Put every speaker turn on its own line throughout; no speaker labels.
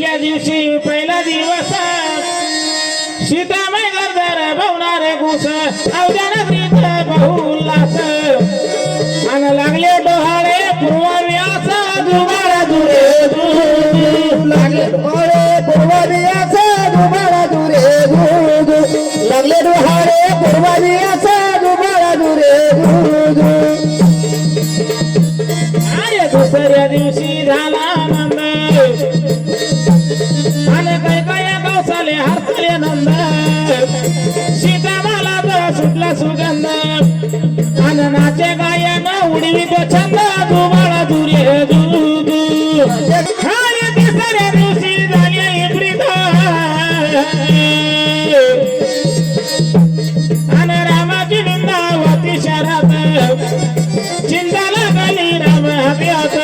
पहिल्या दिवशी पहिला दिवस. सीतामाई गरजर भवणार घुस. अवघ्या नगरीत छंद दुबाळा दुरे दूध अरे तिसऱ्या दिवशी झाली इब्रित आणि रामाची निंदावती शरात चिंता लागली राम हव्यात.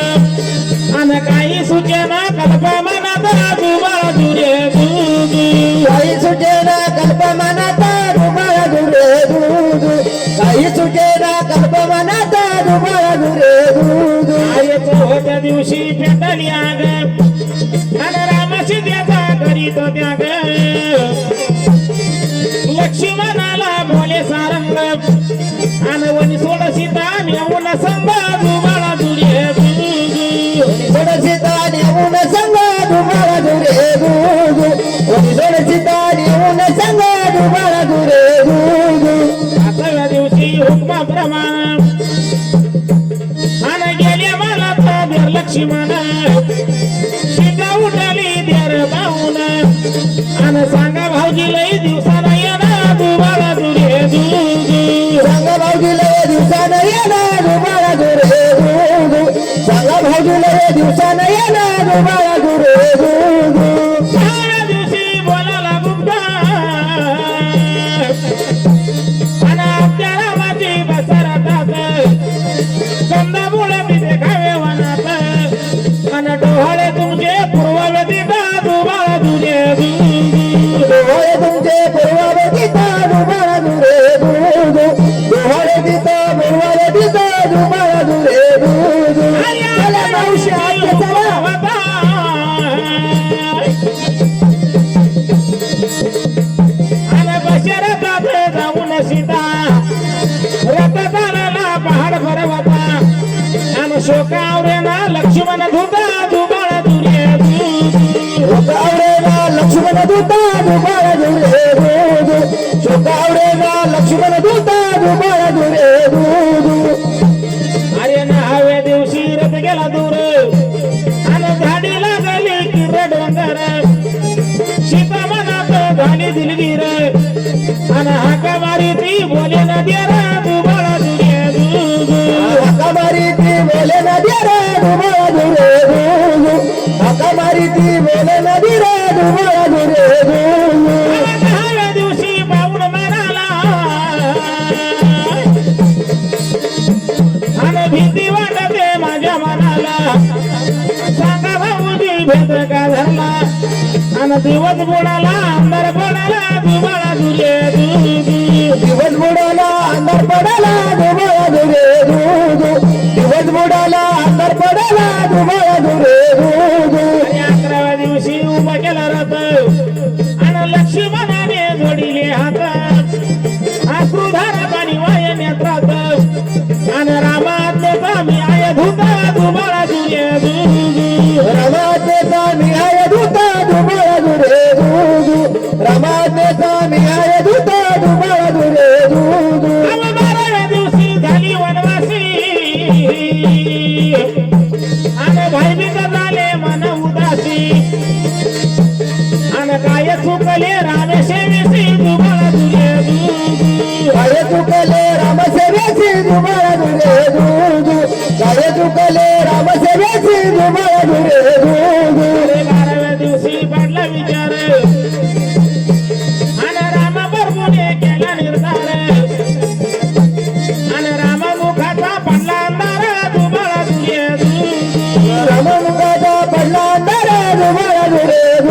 आणि काही सूचना कल्पा त्या चौथ्या दिवशी पेटली आग. आणि रामाची त्याचा करीत त्याग Bye. लक्ष्मण
दूता दुबाळा दुरे दूध शोकावरेला लक्ष्मण दूता दुबाळा दुरे दूध.
अरे नहाव्या दिवशी रथ गेला दूर. आणि झाडी लागली किरड डोंगर सीता मनात झाली दिलगीर. आणि हाका मारी ती बोले न देरा दुबाळा दुरे दूध.
हाका मारी ती बोले नदी रे दुबाळा दुरे दूध. हाका मारी ती बोले नदी रे दुबाळा
भाऊजी का धरला आणि दिवस बुडाला अंधार पडाला दुबाळा दुरे दूध
दिवस बुडाला अंधार पडाला दुबाळा दुरे दिवस बुडाला अंधार पडाला दुबाळा दुरे
आणि अकराव्या दिवशी उभा केला रथ. आणि लक्ष्मणाने जोडिले हात. अश्रुधारा पाणी वाय नेत्रात आणि मी आय धुता दुबाळा दुरे आणि भयभीत झाले मन उदासी आणि काय चुकले रामेशेविसी दुबाळा दुरे दूध
काय चुकले रामसेवेची दुबाळा दुरे दूध काय चुकले रामसेवेची दुबाळा दुरे दूध
अरे बाराव्या दिवशी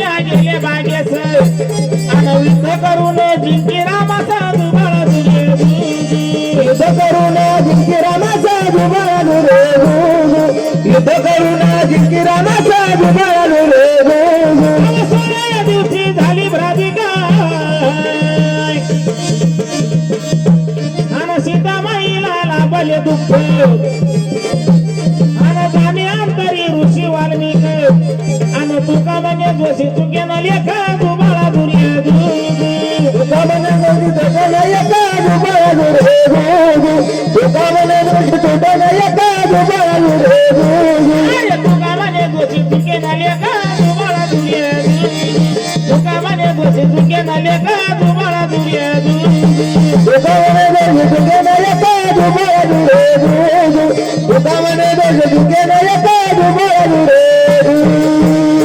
लागले बागेस अनवित करून जिंकी रामाचा दुबाळा दुरे युद्ध
करून जिंकी रामाचा दुबाळा दुरे युद्ध करून जिंकी रामाचा दुबाळा दुरे
सोन्या दिवशी झाली भ्राजिका आणि सीता माईला लाभले दुःख. जोशी चुके न लेखा दुबाळा दुर्या दूध
तुकामने दोषी तुटन एका जुबाळू रे गुजू तुकामने दोषी तुटन एका जुबाळू रे गुजू
अरे तुका म्हणे दोषी चुके न लेखा दुबाळा तुका म्हणे दोषी चुके न लेखा दुबाळा दुर्या दूध
तुकामने दोषी तुटन एका जुबाळू रे गुजू तुकामने दोषी तुटन एका जुबाळू रे गुजू